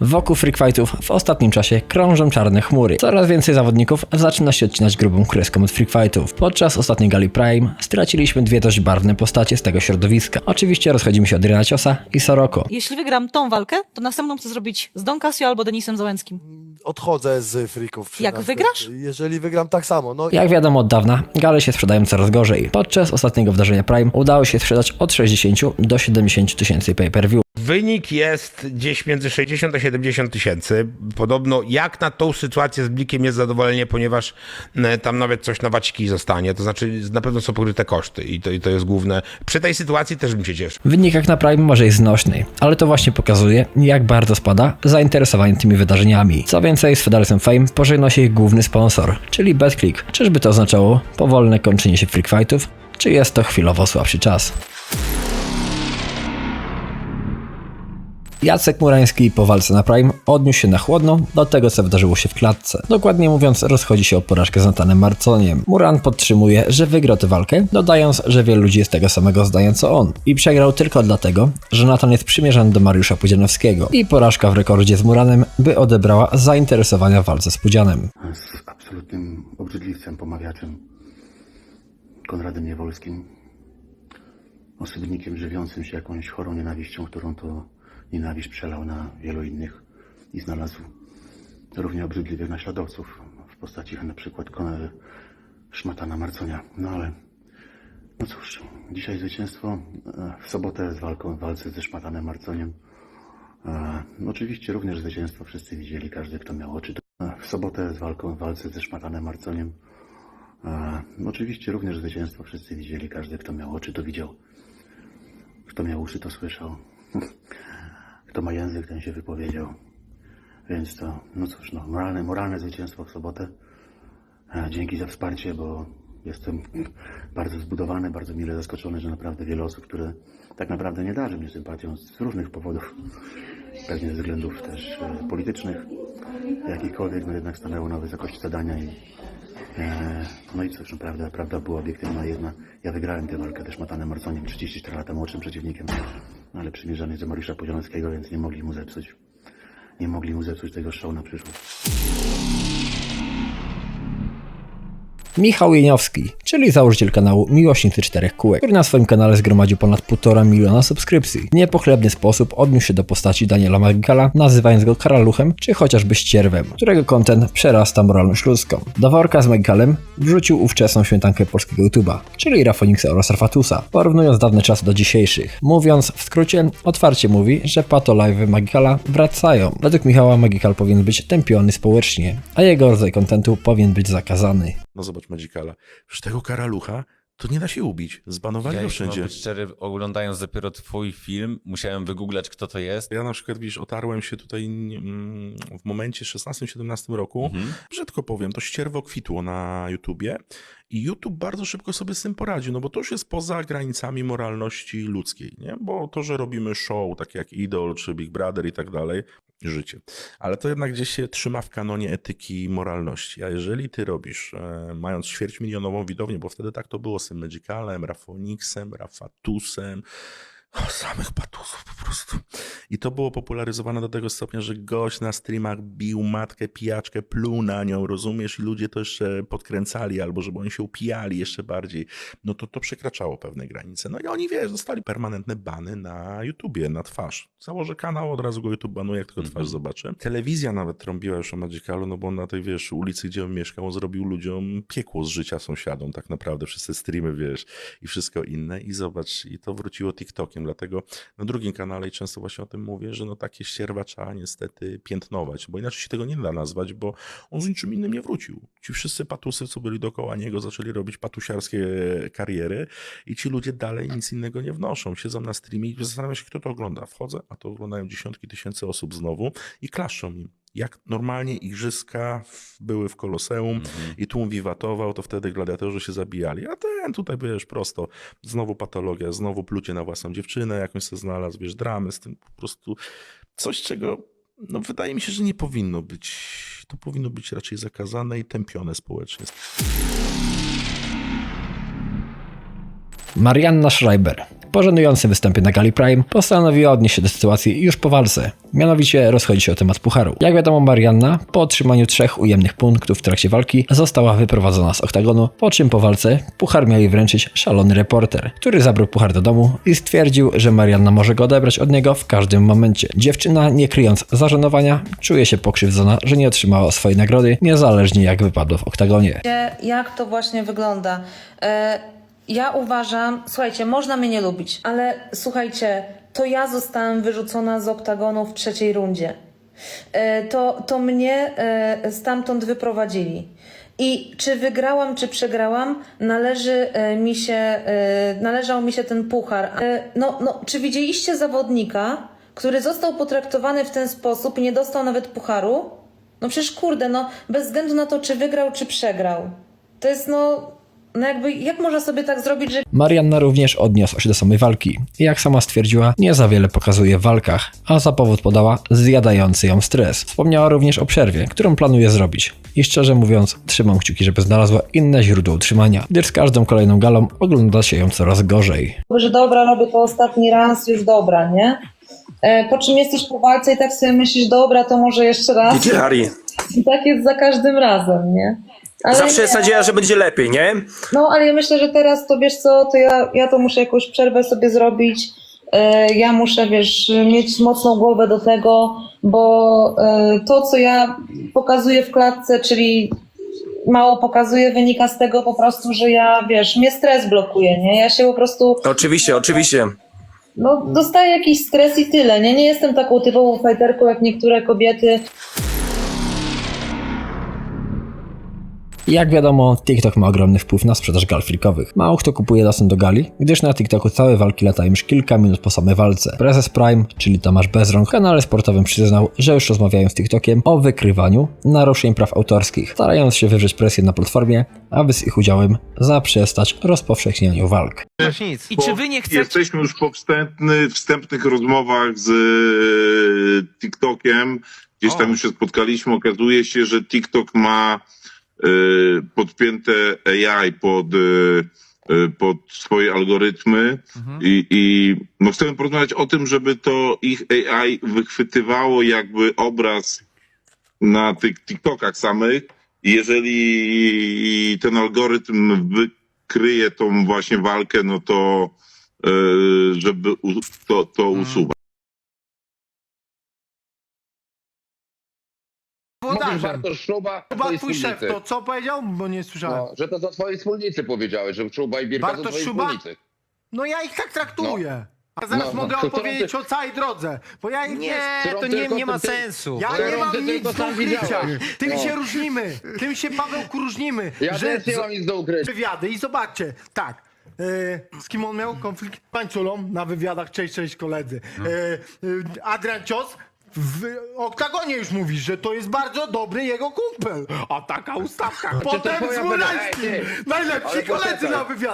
Wokół freak fightów w ostatnim czasie krążą czarne chmury. Coraz więcej zawodników zaczyna się odcinać grubą kreską od freak fightów. Podczas ostatniej gali Prime straciliśmy dwie dość barwne postacie z tego środowiska. Oczywiście rozchodzimy się od Ryana Ciosa i Soroko. Jeśli wygram tą walkę, to następną chcę zrobić z Don Casio albo Denisem Załęckim. Odchodzę z frików. Jak wygrasz? Jeżeli wygram tak samo. No, Jak wiadomo od dawna, gale się sprzedają coraz gorzej. Podczas ostatniego wydarzenia Prime udało się sprzedać od 60 do 70 tysięcy pay-per-view. Wynik jest gdzieś między 60 a 70 tysięcy. Podobno jak na tą sytuację z Blikiem jest zadowolenie, ponieważ e, tam nawet coś na waciki zostanie. To znaczy na pewno są pokryte koszty i to, i to jest główne. Przy tej sytuacji też bym się cieszył. Wynik jak na Prime może jest znośny, ale to właśnie pokazuje, jak bardzo spada zainteresowanie tymi wydarzeniami. Co więcej, z Federacją Fame pożegna się ich główny sponsor, czyli BetClick. Czyżby to oznaczało powolne kończenie się freak fightów, czy jest to chwilowo słabszy czas? Jacek Murański po walce na Prime odniósł się na chłodno do tego, co wydarzyło się w klatce. Dokładnie mówiąc, rozchodzi się o porażkę z Natanem Marconiem. Muran podtrzymuje, że wygrał tę walkę, dodając, że wielu ludzi jest tego samego zdania co on. I przegrał tylko dlatego, że Natan jest przymierzany do Mariusza Pudzianowskiego. I porażka w rekordzie z Muranem by odebrała zainteresowania w walce z Pudzianem. z absolutnym obrzydliwcem, pomawiaczem, Konradem Niewolskim, osobnikiem żywiącym się jakąś chorą nienawiścią, którą to nienawiść przelał na wielu innych i znalazł równie obrzydliwych naśladowców w postaci na przykład Kon- szmatana Marconia. No ale, no cóż, dzisiaj zwycięstwo, e, w sobotę z walką, w walce ze szmatanem Marconiem. E, Oczywiście również zwycięstwo wszyscy widzieli, każdy kto miał oczy. E, W sobotę z walką, w walce ze szmatanem Marconiem. E, Oczywiście również zwycięstwo wszyscy widzieli, każdy kto miał oczy to widział. Kto miał uszy to słyszał. Kto ma język ten się wypowiedział. Więc to, no cóż, no, moralne, moralne zwycięstwo w sobotę. E, Dzięki za wsparcie, bo jestem bardzo zbudowany, bardzo mile zaskoczony, że naprawdę wiele osób, które tak naprawdę nie darzy mnie sympatią z różnych powodów, pewnie ze względów też e, politycznych, jakichkolwiek, no jednak stanęło na wysokości zadania i e, no i cóż, no, prawda, prawda była obiektywna jedna. Ja wygrałem tę walkę też Matanem Marconiem, 34 lata młodszym przeciwnikiem, no, ale jest do Mariusza Podzielonskiego, więc nie mogli mu zepsuć. Nie mogli mu zepsuć tego show na przyszłość. Michał Jeniowski, czyli założyciel kanału Miłośnicy Czterech Kółek, który na swoim kanale zgromadził ponad 1,5 miliona subskrypcji. W niepochlebny sposób odniósł się do postaci Daniela Magikala, nazywając go karaluchem czy chociażby ścierwem, którego content przerasta moralność ludzką. Do worka z Magikalem wrzucił ówczesną świętankę polskiego YouTube'a, czyli Rafoniksa oraz Rafatusa, porównując dawne czasy do dzisiejszych. Mówiąc w skrócie, otwarcie mówi, że pato live Magikala wracają. Według Michała Magikal powinien być tępiony społecznie, a jego rodzaj kontentu powinien być zakazany. No zobacz Magicala. Przecież tego karalucha to nie da się ubić. Zbanowali Ja go jeśli mam wszędzie. być szczery, oglądając dopiero twój film, musiałem wygooglać, kto to jest. Ja na przykład, widzisz, otarłem się tutaj mm, w momencie 16-17 roku. Brzydko powiem, to ścierwo kwitło na YouTubie i YouTube bardzo szybko sobie z tym poradził, no bo to już jest poza granicami moralności ludzkiej, nie? Bo to, że robimy show, takie jak Idol czy Big Brother i tak dalej, życie. Ale to jednak gdzieś się trzyma w kanonie etyki i moralności. A jeżeli ty robisz, e, mając ćwierćmilionową widownię, bo wtedy tak to było z tym Magicalem, Rafoniksem, Rafatusem, o, samych patusów po prostu. I to było popularyzowane do tego stopnia, że gość na streamach bił matkę, pijaczkę, pluł na nią, rozumiesz? I ludzie to jeszcze podkręcali, albo żeby oni się upijali jeszcze bardziej. No to to przekraczało pewne granice. No i oni, wiesz, dostali permanentne bany na YouTubie, na twarz. Założę kanał, od razu go YouTube banuje, jak tylko twarz zobaczę. Telewizja nawet trąbiła już o Magicalu, no bo na tej, wiesz, ulicy, gdzie on mieszkał, on zrobił ludziom piekło z życia sąsiadom, tak naprawdę, przez te streamy, wiesz, i wszystko inne. I zobacz, i to wróciło TikTokiem, dlatego na drugim kanale i często właśnie o tym mówię, że no takie ścierwa trzeba niestety piętnować, bo inaczej się tego nie da nazwać, bo on z niczym innym nie wrócił. Ci wszyscy patusy, co byli dookoła niego, zaczęli robić patusiarskie kariery i ci ludzie dalej nic innego nie wnoszą. Siedzą na streamie i zastanawiam się, kto to ogląda. Wchodzę, a to oglądają dziesiątki tysięcy osób znowu i klaszczą im. Jak normalnie igrzyska były w Koloseum i tłum wiwatował, to wtedy gladiatorzy się zabijali. A ten tutaj, wiesz, prosto, znowu patologia, znowu plucie na własną dziewczynę, jakąś sobie znalazł, wiesz, dramy z tym po prostu coś, czego no, wydaje mi się, że nie powinno być. To powinno być raczej zakazane i tępione społecznie. Marianna Schreiber. Po żenującym występie na Gali Prime postanowiła odnieść się do sytuacji już po walce. Mianowicie rozchodzi się o temat pucharu. Jak wiadomo, Marianna po otrzymaniu trzech ujemnych punktów w trakcie walki została wyprowadzona z oktagonu, po czym po walce puchar miał wręczyć szalony reporter, który zabrał puchar do domu i stwierdził, że Marianna może go odebrać od niego w każdym momencie. Dziewczyna, nie kryjąc zażenowania, czuje się pokrzywdzona, że nie otrzymała swojej nagrody, niezależnie jak wypadło w oktagonie. jak to właśnie wygląda. E, ja uważam, słuchajcie, można mnie nie lubić, ale słuchajcie, to ja zostałam wyrzucona z oktagonu w trzeciej rundzie. E, to, to mnie e, stamtąd wyprowadzili. I czy wygrałam, czy przegrałam, należy e, mi się, należał mi się ten puchar. No, no, czy widzieliście zawodnika, który został potraktowany w ten sposób i nie dostał nawet pucharu? No przecież kurde, no bez względu na to, czy wygrał, czy przegrał. To jest no, no jakby, jak można sobie tak zrobić, że Marianna również odniosła się do samej walki. Jak sama stwierdziła, nie za wiele pokazuje w walkach, a za powód podała zjadający ją stres. Wspomniała również o przerwie, którą planuje zrobić. I szczerze mówiąc, trzymam kciuki, żeby znalazła inne źródło utrzymania, gdyż z każdą kolejną galą ogląda się ją coraz gorzej. że dobra, robię to ostatni raz, już dobra, nie? E, po czym jesteś po walce i tak sobie myślisz, dobra, to może jeszcze raz. Harry. I tak jest za każdym razem, nie? Ale Zawsze nie, jest nadzieja, że będzie lepiej, nie? No, ale ja myślę, że teraz to wiesz co, to ja, ja to muszę jakąś przerwę sobie zrobić. E, Ja muszę, wiesz, mieć mocną głowę do tego, bo e, to, co ja pokazuję w klatce, czyli mało pokazuję, wynika z tego po prostu, że ja, wiesz, mnie stres blokuje, nie? Ja się po prostu Oczywiście, oczywiście. no, dostaję jakiś stres i tyle, nie? Nie jestem taką typową fajterką jak niektóre kobiety. Jak wiadomo, TikTok ma ogromny wpływ na sprzedaż gal freakowych. Mało kto kupuje dostęp do gali, gdyż na TikToku całe walki latają już kilka minut po samej walce. Prezes Prime, czyli Tomasz Bezrąk, w kanale sportowym przyznał, że już rozmawiają z TikTokiem o wykrywaniu naruszeń praw autorskich, starając się wywrzeć presję na platformie, aby z ich udziałem zaprzestać rozpowszechnianiu walk. I czy wy nie chcecie... Jesteśmy już po wstępny, wstępnych rozmowach z e, TikTokiem. Gdzieś tam O. już się spotkaliśmy. Okazuje się, że TikTok ma podpięte AI pod, e, e, pod swoje algorytmy i, i no chcemy porozmawiać o tym, żeby to ich AI wychwytywało jakby obraz na tych TikTokach samych. Jeżeli ten algorytm wykryje tą właśnie walkę, no to żeby to, to usuwać. Włodarze, Bartosz chyba twoi twój szef to co powiedział? Bo nie słyszałem. No, że to to twoi wspólnicy powiedziałeś, że Szluba i Bierka to Bartosz twoi Szuba? wspólnicy. No ja ich tak traktuję. A zaraz No, no, mogę opowiedzieć ty- o całej drodze, bo ja ich Nie, to to nie, tylko nie ma ty- sensu. Ja to nie ty mam tylko nic do sam ukrycia. widziałeś. Tym No. się różnimy. Tym się Pawełku różnimy. Ja że też nie z- mam nic do ukrycia. wywiady i zobaczcie, tak. E, z kim on miał konflikt? Pańculą na wywiadach, cześć, cześć koledzy. E, e, Adrian Cios w oktagonie już mówi, że to jest bardzo dobry jego kumpel. A taka ustawka. Potem z Murańskim. Najlepsi ale koledzy poczekaj. na wywiadach.